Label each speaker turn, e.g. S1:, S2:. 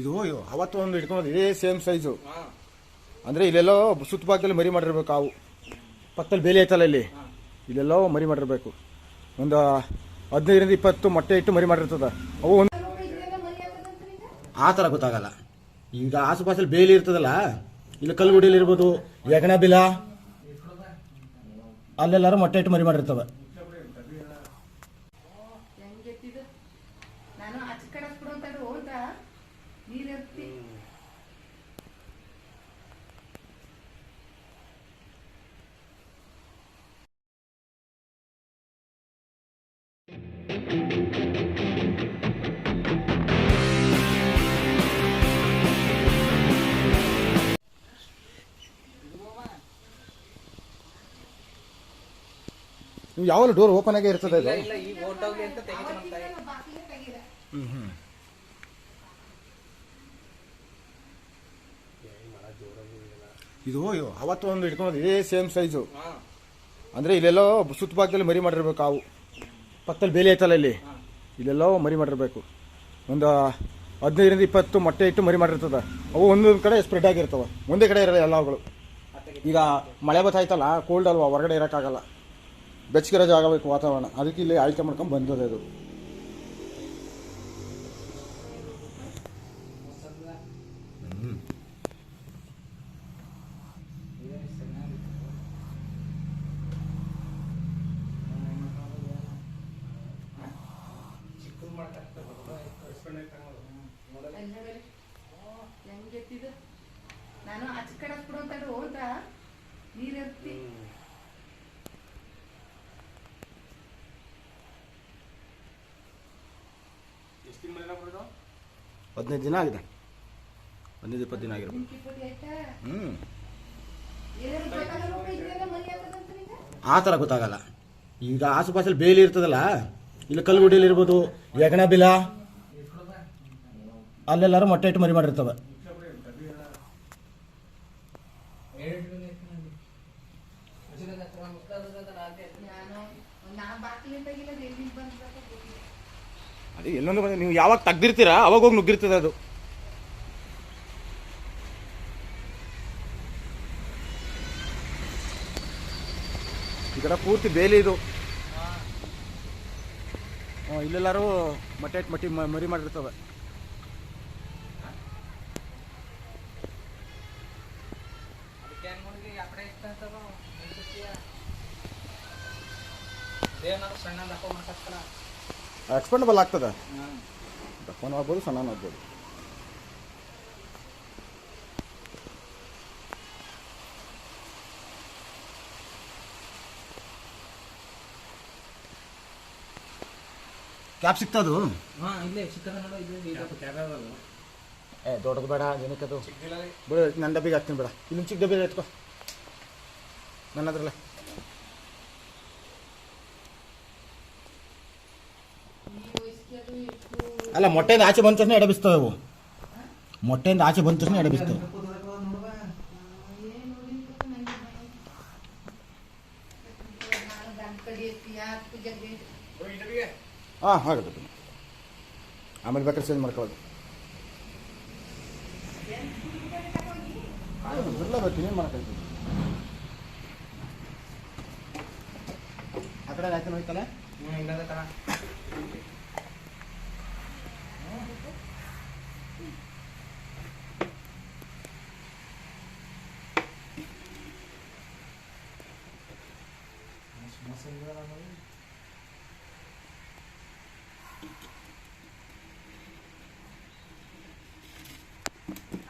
S1: ಇದು ಅವತ್ತು ಒಂದು ಹಿಡ್ಕೊಂಡು ಇದೇ ಸೇಮ್ ಸೈಜು ಅಂದರೆ ಇಲ್ಲೆಲ್ಲೋ ಸುತ್ತಭಾಗದಲ್ಲಿ ಮರಿ ಮಾಡಿರ್ಬೇಕು ಅವು ಪಕ್ಕದಲ್ಲಿ ಬೇಲಿ ಐತಲ್ಲ ಇಲ್ಲಿ. ಇಲ್ಲೆಲ್ಲೋ ಮರಿ ಮಾಡಿರ್ಬೇಕು. ಒಂದು ಹದಿನೈದರಿಂದ ಇಪ್ಪತ್ತು ಮೊಟ್ಟೆ ಇಟ್ಟು ಮರಿ ಮಾಡಿರ್ತದ. ಅವು ಒಂದು ಆ ಥರ ಗೊತ್ತಾಗಲ್ಲ. ಈಗ ಆಸುಪಾಸಲ್ಲಿ ಬೇಲಿ ಇರ್ತದಲ್ಲ, ಇಲ್ಲಿ ಕಲ್ಲುಗುಡಿಯಲ್ಲಿ ಇರ್ಬೋದು ಯಗಣ ಬಿಲ, ಅಲ್ಲೆಲ್ಲರೂ ಮೊಟ್ಟೆ ಇಟ್ಟು ಮರಿ ಮಾಡಿರ್ತವೆ.
S2: ಆಚೆ
S1: ಯಾವಾಗಲೂ ಡೋರ್ ಓಪನ್ ಆಗೇ ಇರ್ತದೆ ಹ್ಮ್ ಇಲ್ಲ ಇದು ಅವತ್ತು ಒಂದು ಇಟ್ಕೊಂಡು ಇದೇ ಸೇಮ್ ಸೈಜು ಅಂದರೆ ಇಲ್ಲೆಲ್ಲೋ ಸುತ್ತಭಾಗದಲ್ಲಿ ಮರಿ ಮಾಡಿರ್ಬೇಕು ಅವು ಪಕ್ಕದಲ್ಲಿ ಬೇಲಿ ಐತಲ್ಲ ಇಲ್ಲಿ. ಇಲ್ಲೆಲ್ಲೋ ಮರಿ ಮಾಡಿರ್ಬೇಕು. ಒಂದು ಹದಿನೈದರಿಂದ ಇಪ್ಪತ್ತು ಮೊಟ್ಟೆ ಇಟ್ಟು ಮರಿ ಮಾಡಿರ್ತದೆ. ಅವು ಒಂದೊಂದು ಕಡೆ ಸ್ಪ್ರೆಡ್ ಆಗಿರ್ತವೆ. ಒಂದೇ ಕಡೆ ಇರಲ್ಲ ಎಲ್ಲಗಳು ಈಗ ಮಳೆ ಬತ್ತಾಯ್ತಲ್ಲ ಕೋಲ್ಡ್ ಅಲ್ವಾ ಹೊರಗಡೆ ಇರೋಕ್ಕಾಗಲ್ಲ. ಬೆಚ್ಚಗಿರೋ ಜಾಗ ಬೇಕು ವಾತಾವರಣ. ಅದಕ್ಕೆ ಇಲ್ಲಿ ಆಯ್ಕೆ ಮಾಡ್ಕೊಂಡು ಬಂದದೆ ಅದು.
S2: ಹೆಂಗೆತ್ತಿದು ನಾನು ಆಚೆ ಕಡೆ ಬಿಡು ಅಂತ ಹೋದ ನೀರೆತ್ತಿ ಎತ್ತಿ.
S1: ಹದಿನೈದು ದಿನ ಆಗಿದೆ. ಹದಿನೈದು ಇಪ್ಪತ್ತು ದಿನ
S2: ಆಗಿರೋ
S1: ಹ್ಞೂ ಆ ಥರ ಗೊತ್ತಾಗಲ್ಲ. ಈಗ ಆಸುಪಾಸಲ್ಲಿ ಬೇಲಿ ಇರ್ತದಲ್ಲ ಇಲ್ಲಿ ಕಲ್ಗುಡಿಯಲ್ಲಿ ಇರ್ಬೋದು ಯಗಣ ಬಿಲ ಅಲ್ಲೆಲ್ಲರೂ ಮೊಟ್ಟೆ ಇಟ್ಟು ಮರಿ ಮಾಡಿರ್ತವೆ. ಅದೇ ಎಲ್ಲೊಂದು ಬಂದ ನೀವು ಯಾವಾಗ ತೆಗ್ದಿರ್ತೀರಾ, ಅವಾಗ ಹೋಗಿ ನುಗ್ಗಿರ್ತದೆ ಅದು. ಈ ಕಡೆ ಪೂರ್ತಿ ಬೇಲಿ ಇದು. ಇಲ್ಲೆಲ್ಲರೂ ಮೊಟ್ಟೆ ಮಟ್ಟಿ ಮರಿ ಮಾಡಿರ್ತವೆ
S3: ಅದಕ್ಕೆ ಏನ್ ಮಾಡಿದ್ವಿ ಆ ಕಡೆ ಇರ್ತಂತವ ದೇವನಾದ್ರು ಸಣ್ಣ ದಪ್ಪ ಮಾಡ್ಕತ್ತಲ್ಲ
S1: ಎಕ್ಸ್ಪೆಂಡಬಲ್ ಆಗ್ತದೆ. ದಪ್ಪನೂ ಆಗ್ಬೋದು ಸಣ್ಣ ಆಗ್ಬೋದು ಕ್ಯಾಪ್ ಸಿಗ್ತದು ಏ ದೊಡ್ಡದು ಬೇಡ ಜನಕ್ಕೆ ಅದು. ಬಿಡು ನನ್ನ ಡಬ್ಬಿಗೆ ಹಾಕ್ತೀನಿ ಬೇಡ. ಇಲ್ಲಿ ಚಿಕ್ಕ ಡಬ್ಬಿ ಎತ್ಕೋ. ನನ್ನ ಹತ್ರಲ್ಲ
S2: ಈ ವಯಸ್ಸಿಗೆ
S1: ಅಲ್ಲ, ಮೊಟ್ಟೆಯಿಂದ ಆಚೆ ಬಂದ ತಕ್ಷಣ ಎಡಬಿಸ್ತವೆ ಅವು. ಮೊಟ್ಟೆಯಿಂದ ಆಚೆ ಬಂದ ತಕ್ಷಣ ಎಡಬಿಸ್ತವೆ
S2: ಏನು.
S1: ಹಾಂ ಆಗುತ್ತೆ ಆಮೇಲೆ ಬೇಕಾದ್ರೆ ಚೇಂಜ್ ಮಾಡ್ಕೊಳ್ಳೋದು ಬರ್ಲೇಬೇಕು आपल्याला जायचं नव्हतं ना मग एकदा
S3: जाताना Thank you.